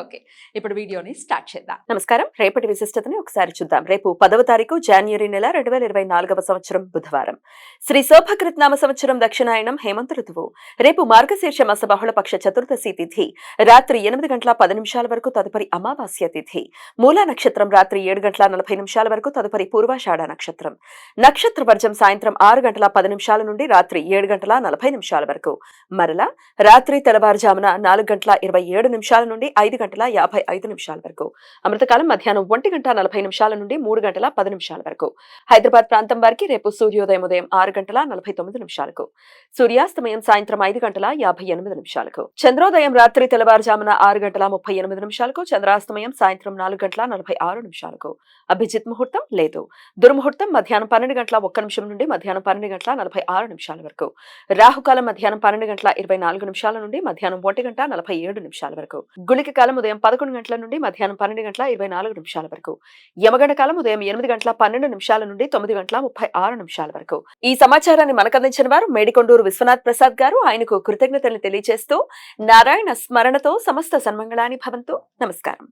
Okay ఇప్పుడు వీడియోని start చేద్దాం. నమస్కారం. రేపటి విశిష్టతని ఒకసారి చూద్దాం. రేపు పదవ తారీఖు జనవరి నెల రెండు వేల ఇరవై నాలుగవ సంవత్సరం బుధవారం. శ్రీ శోభకృత్నామ సంవత్సరం దక్షిణాయనం హేమంత ఋతువు. రేపు మార్గశీర్ష మాస బహుళపక్ష చతుర్దశి తిథి. రాత్రి ఎనిమిది గంటల పది నిమిషాల వరకు తదుపరి అమావాస్య తిథి. మూలా నక్షత్రం రాత్రి ఏడు గంటల నలభై నిమిషాల వరకు తదుపరి పూర్వాషాఢ నక్షత్రం. నక్షత్ర వర్జం సాయంత్రం ఆరు గంటల పది నిమిషాల నుండి రాత్రి ఏడు గంటల నలభై నిమిషాల వరకు. మరలా రాత్రి తెల్లవారుజామున నాలుగు గంటల ఇరవై ఏడు నిమిషాల నుండి ఐదు గంటల యాభై ఐదు నిమిషాల వరకు. అమృతకాలం మధ్యాహ్నం ఒంటి గంట నలభై నిమిషాల నుండి మూడు గంటల పది నిమిషాల వరకు. హైదరాబాద్ ప్రాంతం వారికి రేపు సూర్యోదయం ఉదయం ఆరు గంటల నలభై తొమ్మిది నిమిషాలకు. సూర్యాస్తమయం సాయంత్రం ఐదు గంటల యాభై ఎనిమిది నిమిషాలకు. చంద్రోదయం రాత్రి తెల్లవారుజామున ఆరు గంటల ముప్పై ఎనిమిది నిమిషాలకు చంద్రాస్తమయం సాయంత్రం నాలుగు గంటల నలభై ఆరు నిమిషాలకు. అభిజిత్ ముహూర్తం లేదు. దుర్ముహూర్తం మధ్యాహ్నం పన్నెండు గంటల ఒక్క నిమిషం నుండి మధ్యాహ్నం పన్నెండు గంటల నలభై ఆరు నిమిషాల వరకు. రాహుకాలం మధ్యాహ్నం పన్నెండు గంటల ఇరవై నాలుగు నిమిషాల నుండి మధ్యాహ్నం ఒంటి గంట నలభై ఏడు నిమిషాల వరకు. గుళిక కాలం ఉదయం పదకొండు గంటల నుండి మధ్యాహ్నం పన్నెండు గంటల ఇరవై నాలుగు నిమిషాల వరకు. యమగండ కాలం ఉదయం ఎనిమిది గంటల పన్నెండు నిమిషాల నుండి తొమ్మిది గంటల ముప్పై ఆరు నిమిషాల వరకు. ఈ సమాచారాన్ని మనకు అందించిన వారు మేడికొండూరు విశ్వనాథ్ ప్రసాద్ గారు. ఆయనకు కృతజ్ఞతలు తెలియజేస్తూ నారాయణ స్మరణతో సమస్త సన్మంగళాని భవంతో. నమస్కారం.